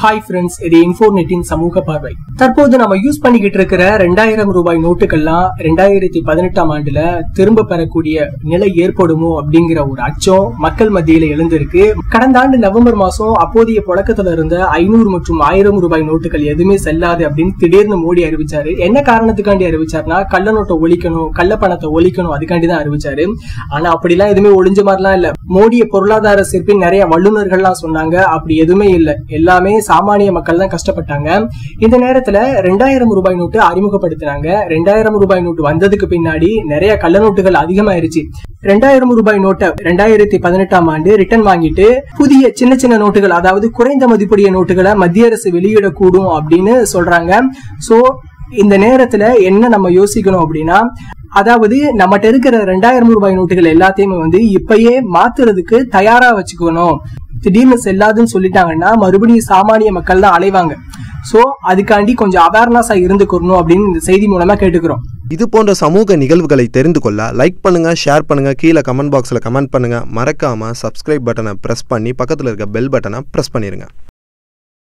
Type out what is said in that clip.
Hi friends இது இன்ஃபோநெட்டின் சமூக பார்வை. தற்போது நம்ம யூஸ் பண்ணிக்கிட்டு இருக்கிற ரெண்டாயிரம் ரூபாய் நோட்டுகள்லாம் ரெண்டாயிரத்தி பதினெட்டாம் ஆண்டுல திரும்ப பெறக்கூடிய நிலை ஏற்படுமோ அப்படிங்கிற ஒரு அச்சம் மக்கள் மத்தியில எழுந்திருக்கு. கடந்த ஆண்டு நவம்பர் மாசம் அப்போதைய புழக்கத்துல இருந்த ஐநூறு மற்றும் ஆயிரம் ரூபாய் நோட்டுகள் எதுவுமே செல்லாது அப்படின்னு திடீர்னு மோடி அறிவிச்சாரு. என்ன காரணத்துக்காண்டி அறிவிச்சாருன்னா கள்ள நோட்டை ஒழிக்கணும் கள்ள பணத்தை ஒழிக்கணும் அதுக்காண்டி தான் அறிவிச்சாரு. ஆனா அப்படிலாம் எதுவுமே ஒளிஞ்ச மாதிரிலாம் இல்ல. மோடிய பொருளாதார சிற்பின் நிறைய வல்லுநர்கள்லாம் சொன்னாங்க. அப்படி எதுவுமே இல்ல. எல்லாமே சாமானிய மக்கள் தான் கஷ்டப்பட்டாங்க. இந்த நேரத்துல ரெண்டாயிரம் ரூபாய் நோட்டு அறிமுகப்படுத்தினாங்க ரெண்டாயிரம் ரூபாய் நோட்டு வந்ததுக்கு பின்னாடி நிறைய கள்ள நோட்டுகள் அதிகமாயிருச்சு. ரெண்டாயிரம் ரூபாய் நோட்டை ரெண்டாயிரத்தி பதினெட்டாம் ஆண்டு ரிட்டர்ன் வாங்கிட்டு புதிய சின்ன சின்ன நோட்டுகள் அதாவது குறைந்த மதிப்புடைய நோட்டுகளை மத்திய அரசு வெளியிடக்கூடும் அப்படின்னு சொல்றாங்க. சோ இந்த நேரத்துல என்ன நம்ம யோசிக்கணும் அப்படின்னா அதாவது நம்மகிட்ட இருக்கிற ரெண்டாயிரம் ரூபாய் நோட்டுகள் எல்லாத்தையுமே வந்து இப்பயே மாத்துறதுக்கு தயாரா வச்சுக்கணும். திடீர்னு செல்லாதுன்னு சொல்லிட்டாங்கன்னா மறுபடியும் சாமானிய மக்கள் தான் அலைவாங்க. சோ அதுக்காண்டி கொஞ்சம் அவேர்னஸா இருந்துக்கணும் அப்படின்னு இந்த செய்தி மூலமா கேட்டுக்கிறோம். இது போன்ற சமூக நிகழ்வுகளை தெரிந்து கொள்ள லைக் பண்ணுங்க ஷேர் பண்ணுங்க கீழே கமெண்ட் பாக்ஸில் கமெண்ட் பண்ணுங்க. மறக்காம சப்ஸ்கிரைப் பட்டனை ப்ரெஸ் பண்ணி பக்கத்தில் இருக்க பெல் பட்டனை ப்ரெஸ் பண்ணிருங்க.